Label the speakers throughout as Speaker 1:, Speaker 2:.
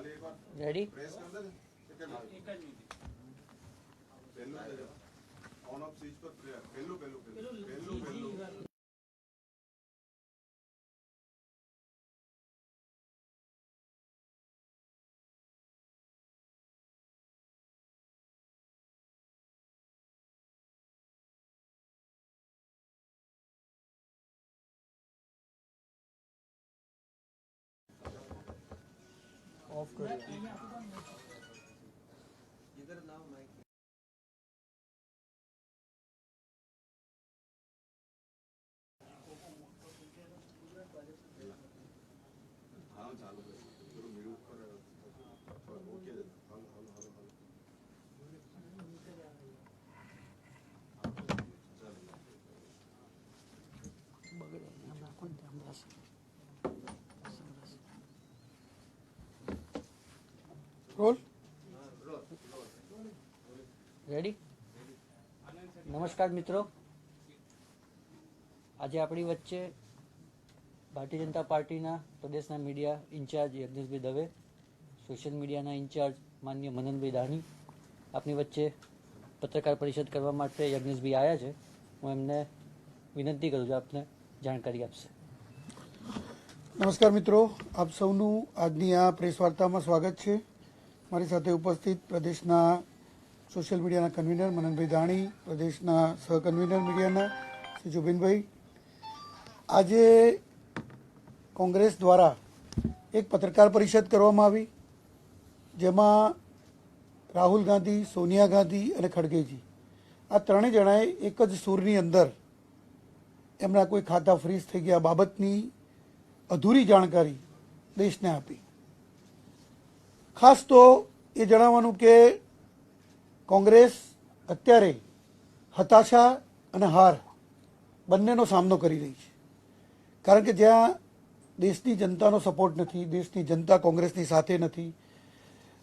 Speaker 1: Ready
Speaker 2: press કરી દે ને. કેટલું? પહેલું જ ઓન ઓફ સ્વિચ પર પ્રે- પહેલું પહેલું પહેલું. પહેલું પહેલું.
Speaker 1: ઓફ કરી
Speaker 2: હા ચાલુ કર. થોડું મ્યુટ પર ઓકે હાલો હાલો હાલો હાલો
Speaker 1: બગડે આમ રાખો ને આમ રહેશે. રોલ રેડી નમસ્કાર મિત્રો. આજે આપણી વચ્ચે ભારતીય જનતા પાર્ટીના પ્રદેશના media incharge Yagneshbhai Dave, social મીડિયાના ઇન્ચાર્જ માન્ય મનનભાઈ દાણી આપની વચ્ચે પત્રકાર પરિષદ કરવા માટે યજ્ઞેશભાઈ આવ્યા છે. હું એમને વિનંતી કરું છું આપને જાણકારી આપશે.
Speaker 3: નમસ્કાર મિત્રો. આપ સૌનું આજની આ પ્રેસ વાર્તામાં સ્વાગત છે. મારી સાથે ઉપસ્થિત પ્રદેશના સોશિયલ મીડિયાના કન્વીનર મનનભાઈ દાણી પ્રદેશના સહકન્વીનર મીડિયાના શ્રી જુબિનભાઈ. આજે કોંગ્રેસ દ્વારા એક પત્રકાર પરિષદ કરવામાં આવી, જેમાં રાહુલ ગાંધી, સોનિયા ગાંધી અને ખડગેજી. આ ત્રણેય જણાએ એક જ સૂરની અંદર એમના કોઈ ખાતા ફ્રીઝ થઈ ગયા બાબતની અધૂરી જાણકારી દેશને આપી. ખાસ તો એ જણાવવાનું કે કોંગ્રેસ અત્યારે હતાશા અને હાર બંનેનો સામનો કરી રહી છે. કારણ કે જ્યાં દેશની જનતાનો સપોર્ટ નથી, દેશની જનતા કોંગ્રેસની સાથે નથી.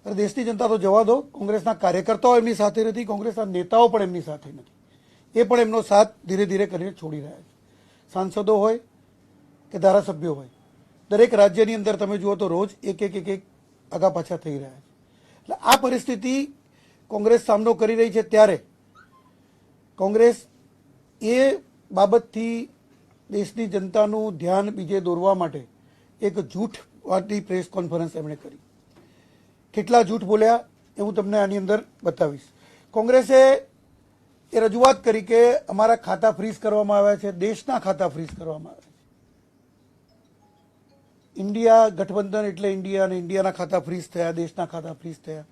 Speaker 3: અને દેશની જનતા તો જવા દો, કોંગ્રેસના કાર્યકર્તાઓ એમની સાથે નથી, કોંગ્રેસના નેતાઓ પણ એમની સાથે નથી. એ પણ એમનો સાથ ધીરે ધીરે કરીને છોડી રહ્યા છે. સાંસદો હોય કે ધારાસભ્યો હોય, દરેક રાજ્યની અંદર તમે જુઓ તો રોજ એક એક એક એક આગા પાછા થઈ રહ્યા છે. એટલે આ પરિસ્થિતિ કોંગ્રેસ સામનો કરી રહી છે ત્યારે. કોંગ્રેસ એ બાબતથી દેશની જનતાનું ધ્યાન બીજે દોરવા માટે એક જૂઠવાદી પ્રેસ કોન્ફરન્સ એમણે કરી. કેટલા જૂઠ બોલ્યા એ હું તમને આની અંદર બતાવીશ. કોંગ્રેસે એ રજૂઆત કરી કે અમારા ખાતા ફ્રીઝ કરવામાં આવ્યા છે, દેશના ખાતા ફ્રીઝ કરવામાં આવ્યા છે. ઇન્ડિયા ગઠબંધન એટલે ઇન્ડિયા અને ઇન્ડિયાના ખાતા ફ્રીઝ થયા, દેશના ખાતા ફ્રીઝ થયા.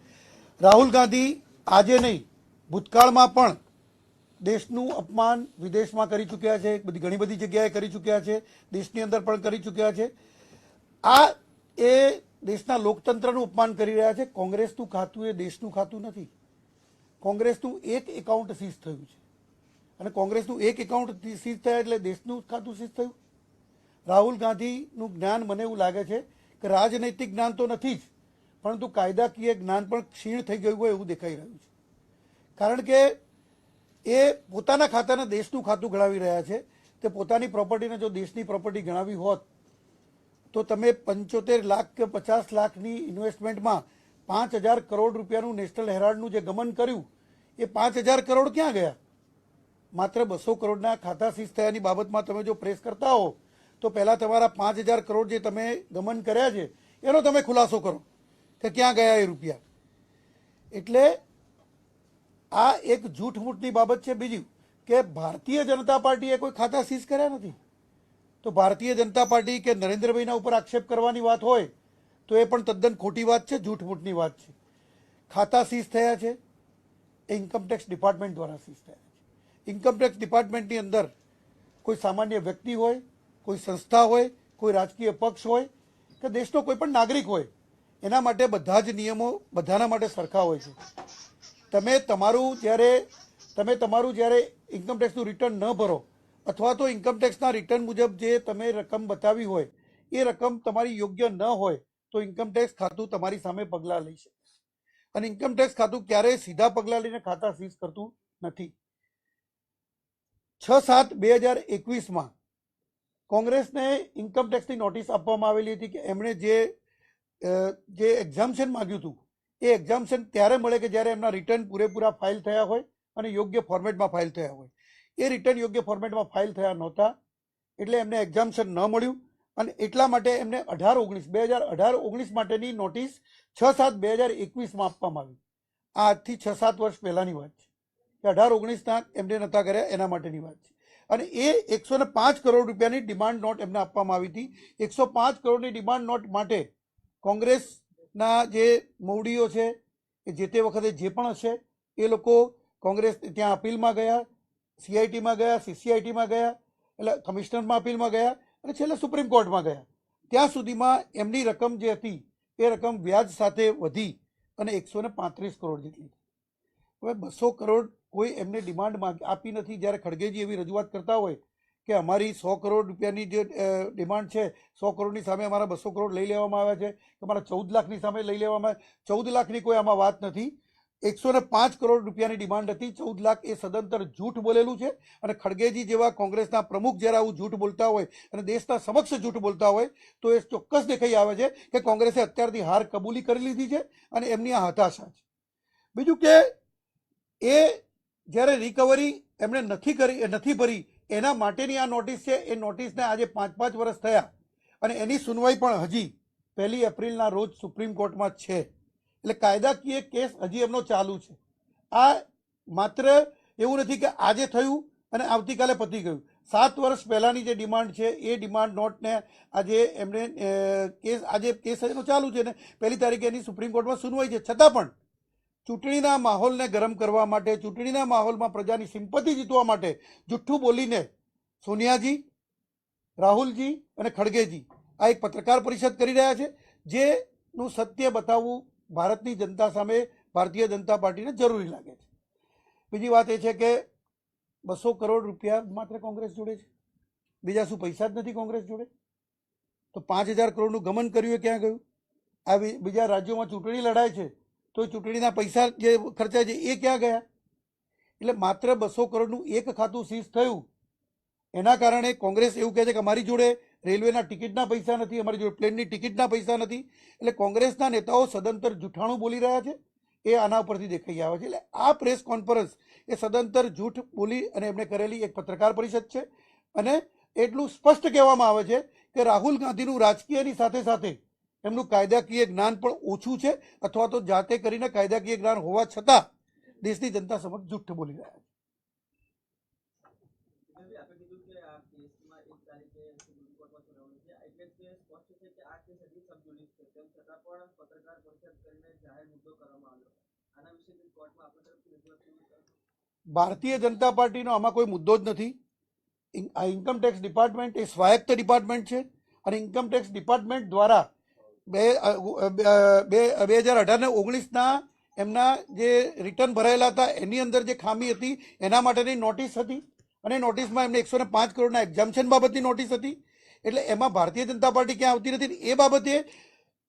Speaker 3: રાહુલ ગાંધી આજે નહીં, ભૂતકાળમાં પણ દેશનું અપમાન વિદેશમાં કરી ચૂક્યા છે, બધી ઘણી બધી જગ્યાએ કરી ચૂક્યા છે, દેશની અંદર પણ કરી ચૂક્યા છે. આ એ દેશના લોકતંત્રનું અપમાન કરી રહ્યા છે. કોંગ્રેસનું ખાતું એ દેશનું ખાતું નથી. કોંગ્રેસનું એક એકાઉન્ટ સીઝ થયું છે. અને કોંગ્રેસનું એક એકાઉન્ટ સીઝ થયા એટલે દેશનું ખાતું સીઝ થયું. રાહુલ ગાંધીનું જ્ઞાન મને એવું લાગે છે કે રાજનૈતિક જ્ઞાન તો નથી જ, પરંતુ કાયદાકીય જ્ઞાન પણ ક્ષીણ થઈ ગયું હોય એવું દેખાઈ રહ્યું છે. કારણ કે એ પોતાના ખાતાને દેશનું ખાતું ગણાવી રહ્યા છે. તે પોતાની પ્રોપર્ટીને જો દેશની પ્રોપર્ટી ગણાવી હોત, તો તમે પંચોતેર લાખ કે પચાસ લાખની ઇન્વેસ્ટમેન્ટમાં પાંચ હજાર કરોડ રૂપિયાનું નેશનલ હેરાલ્ડનું જે ગમન કર્યું, એ પાંચ હજાર કરોડ ક્યાં ગયા? માત્ર બસો કરોડના ખાતા સીઝ થયાની બાબતમાં તમે જો પ્રેસ કરતા હો તો પહેલાં તમારા પાંચ હજાર કરોડ જે તમે ગમન કર્યા છે, એનો તમે ખુલાસો કરો. કે ક્યાં ગયા એ રૂપિયા? એટલે આ એક જૂઠમૂઠની બાબત છે બીજી, કે ભારતીય જનતા પાર્ટીએ કોઈ ખાતા સીઝ કર્યા નથી. તો ભારતીય જનતા પાર્ટી કે નરેન્દ્રભાઈના ઉપર આક્ષેપ કરવાની વાત હોય, તો એ પણ તદ્દન ખોટી વાત છે જૂઠમૂઠની વાત છે. ખાતા સીઝ થયા છે એ ઇન્કમટેક્સ ડિપાર્ટમેન્ટ દ્વારા સીઝ થયા છે. ઇન્કમટેક્સ ડિપાર્ટમેન્ટની અંદર કોઈ સામાન્ય વ્યક્તિ હોય કોઈ સંસ્થા હોય, કોઈ રાજકીય પક્ષ હોય કે દેશનો કોઈ પણ નાગરિક હોય, એના માટે બધા જ નિયમો બધાના માટે સરખા હોય છે. તમે તમારું જ્યારે, તમે તમારું જ્યારે ઇન્કમટેક્સનું રિટર્ન ન ભરો અથવા તો ઇન્કમટેક્સના રિટર્ન મુજબ જે તમે રકમ બતાવી હોય, એ રકમ તમારી યોગ્ય ન હોય, તો ઇન્કમટેક્સ ખાતું તમારી સામે પગલાં લઈ શકે અને ઇન્કમટેક્સ ખાતું ક્યારેય સીધા પગલાં લઈને ખાતા સીઝ કરતું નથી. છ સાત બે હજાર એકવીસમાં કોંગ્રેસને ઇન્કમટેક્સની નોટિસ આપવામાં આવેલી હતી કે એમણે જે જે એક્ઝામ્શન માંગ્યું હતું, એ એક્ઝામ્શન ત્યારે મળે કે જ્યારે એમના રિટર્ન પૂરેપૂરા ફાઇલ થયા હોય અને યોગ્ય ફોર્મેટમાં ફાઇલ થયા હોય. એ રિટર્ન યોગ્ય ફોર્મેટમાં ફાઇલ થયા નહોતા, એટલે એમને એક્ઝામ્શન ન મળ્યું અને એટલા માટે એમને અઢાર ઓગણીસ, બે હજાર અઢાર ઓગણીસ માટેની નોટિસ છ સાત બે હજાર એકવીસમાં આપવામાં આવી. આ આજથી છ સાત વર્ષ પહેલાંની વાત છે. કે અઢાર ઓગણીસના એમને નહોતા કર્યા, એના માટેની વાત છે. અને એ એકસો ને પાંચ કરોડ રૂપિયાની ડિમાન્ડ નોટ એમને આપવામાં આવી હતી. એકસો પાંચ કરોડની ડિમાન્ડ નોટ માટે કોંગ્રેસના જે મવડીઓ છે, એ જે તે વખતે જે પણ હશે, એ લોકો કોંગ્રેસ ત્યાં અપીલમાં ગયા, સીઆઈટીમાં ગયા, સીસીઆઈટીમાં ગયા, એટલે કમિશનરમાં અપીલમાં ગયા અને છેલ્લે સુપ્રીમ કોર્ટમાં ગયા. ત્યાં સુધીમાં એમની રકમ જે હતી, એ રકમ વ્યાજ સાથે વધી અને એકસો પાંત્રીસ કરોડ જેટલી હવે બસો કરોડ કોઈ એમને ડિમાન્ડ આપી નથી. જ્યારે ખડગેજી એવી રજૂઆત કરતા હોય કે અમારી સો કરોડ રૂપિયાની જે ડિમાન્ડ છે, સો કરોડની સામે અમારા બસો કરોડ લઈ લેવામાં આવ્યા છે અમારા ચૌદ લાખની સામે લઈ લેવામાં આવ્યા. ચૌદ લાખની કોઈ આમાં વાત નથી. એકસો ને પાંચ કરોડ રૂપિયાની ડિમાન્ડ હતી. ચૌદ લાખ એ સદંતર જૂઠ બોલેલું છે અને ખડગેજી જેવા કોંગ્રેસના પ્રમુખ જ્યારે આવું જૂઠ બોલતા હોય અને દેશના સમક્ષ જૂઠ બોલતા હોય, તો એ ચોક્કસ દેખાઈ આવે છે કે કોંગ્રેસે અત્યારથી હાર કબૂલી કરી લીધી છે અને એમની આ હતાશા છે. બીજું કે એ જ્યારે રિકવરી એમણે નથી કરી નથી ભરી, એના માટેની આ નોટિસ છે. એ નોટિસને આજે પાંચ પાંચ વર્ષ થયા અને એની સુનવાઈ પણ હજી પહેલી એપ્રિલના રોજ સુપ્રીમ કોર્ટમાં છે. એટલે કાયદાકીય કેસ હજી એમનો ચાલુ છે. આ માત્ર એવું નથી કે આજે થયું અને આવતીકાલે પતી ગયું. સાત વર્ષ પહેલાંની જે ડિમાન્ડ છે, એ ડિમાન્ડ નોટને આજે એમણે કેસ, આજે કેસ એનો ચાલુ છે ને પહેલી તારીખે એની સુપ્રીમ કોર્ટમાં સુનવાઈ છે. છતાં પણ ચૂંટણીના માહોલને ગરમ કરવા માટે, ચૂંટણીના માહોલમાં પ્રજાની સિમ્પતિ જીતવા માટે જુઠ્ઠું બોલીને સોનિયાજી, રાહુલજી અને ખડગેજી આ એક પત્રકાર પરિષદ કરી રહ્યા છે, જેનું સત્ય બતાવવું ભારતની જનતા સામે ભારતીય જનતા પાર્ટીને જરૂરી લાગે છે. બીજી વાત એ છે કે બસો કરોડ રૂપિયા માત્ર કોંગ્રેસ જોડે છે. બીજા શું પૈસા જ નથી કોંગ્રેસ જોડે? તો પાંચ હજાર કરોડનું ગમન કર્યું એ ક્યાં ગયું? આ બીજા રાજ્યોમાં ચૂંટણી લડાય છે તો ચૂંટણીના પૈસા જે ખર્ચા છે, એ ક્યાં ગયા? એટલે માત્ર બસો કરોડનું એક ખાતું સીઝ થયું. એના કારણે કોંગ્રેસ એવું કહે છે કે અમારી જોડે રેલવેના ટિકિટના પૈસા નથી, અમારી જોડે પ્લેનની ટિકિટના પૈસા નથી. એટલે કોંગ્રેસના નેતાઓ સદંતર જૂઠાણું બોલી રહ્યા છે, એ આના ઉપરથી દેખાઈ આવે છે. એટલે આ પ્રેસ કોન્ફરન્સ એ સદંતર જૂઠ બોલી અને એમણે કરેલી એક પત્રકાર પરિષદ છે. અને એટલું સ્પષ્ટ કહેવામાં આવે છે કે રાહુલ ગાંધીનું રાજકીયની સાથે સાથે એમનું કાયદાકીય જ્ઞાન પણ ઓછું છે અથવા તો જાતે કરીને કાયદાકીય જ્ઞાન હોવા છતાં દેશની જનતા સમક્ષ જૂઠ બોલી રહ્યા છે. ભારતીય જનતા પાર્ટીનો આમાં કોઈ મુદ્દો જ નથી. આ ઇન્કમ ટેક્સ ડિપાર્ટમેન્ટ એ સ્વાયત્ત ડિપાર્ટમેન્ટ છે અને ઇન્કમ ટેક્સ ડિપાર્ટમેન્ટ દ્વારા બે બે બે- હજાર અઢાર ને ઓગણીસના એમના જે રિટર્ન ભરાયેલા હતા, એની અંદર જે ખામી હતી, એના માટેની નોટિસ હતી. અને નોટિસમાં એમને એકસો ને પાંચ કરોડના એક્ઝામ્શન બાબતની નોટિસ હતી. એટલે એમાં ભારતીય જનતા પાર્ટી ક્યાં આવતી નથી એ બાબતે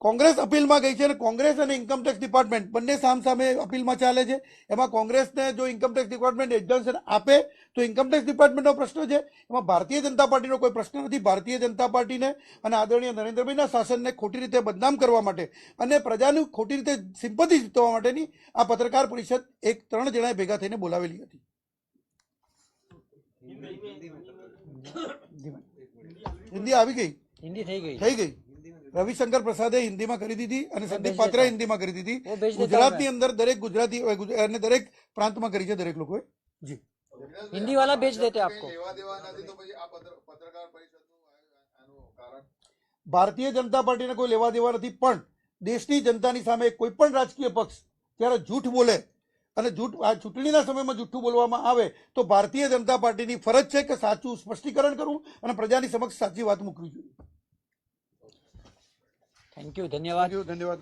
Speaker 3: કોંગ્રેસ અપીલમાં ગઈ છે અને કોંગ્રેસ અને ઇન્કમટેક્સ ડિપાર્ટમેન્ટ બંને સામસામે અપીલમાં ચાલે છે. એમાં કોંગ્રેસને જો ઇન્કમટેક્સ ડિપાર્ટમેન્ટ એક્ઝામ્શન આપે તો ઇન્કમટેક્સ ડિપાર્ટમેન્ટનો પ્રશ્ન છે. એમાં ભારતીય જનતા પાર્ટીનો કોઈ પ્રશ્ન નથી. ભારતીય જનતા પાર્ટીને અને આદરણીય નરેન્દ્રભાઈના શાસનને ખોટી રીતે બદનામ કરવા માટે અને પ્રજાનું ખોટી રીતે સિમ્પતિ જીતવા માટેની આ પત્રકાર પરિષદ એક ત્રણ જણાએ ભેગા થઈને બોલાવેલી હતી. હિન્દી આવી ગઈ?
Speaker 1: હિન્દી થઈ ગઈ.
Speaker 3: થઈ ગઈ? રવિશંકર પ્રસાદે હિન્દીમાં કરી દીધી અને સંદીપ પાત્રા હિન્દીમાં કરી દીધી. ગુજરાતની અંદર દરેક ગુજરાતી અને દરેક પ્રાંતમાં કરી છે દરેક લોકોએ જી.
Speaker 2: હિન્દી વાળા ભેજ દેતે આપકો.
Speaker 3: ભારતીય જનતા પાર્ટીને કોઈ લેવા દેવા નથી પણ દેશની જનતાની સામે કોઈ પણ રાજકીય પક્ષ ત્યારે જૂઠ બોલે અને જૂઠ આ ચૂંટણીના સમયમાં જૂઠું બોલવામાં આવે તો ભારતીય જનતા પાર્ટીની ફરજ છે કે સાચું સ્પષ્ટીકરણ કરવું અને પ્રજાની સમક્ષ સાચી વાત મૂકવી જોઈએ.
Speaker 1: થેન્ક યુ ધન્યવાદ.
Speaker 3: ધન્યવાદ.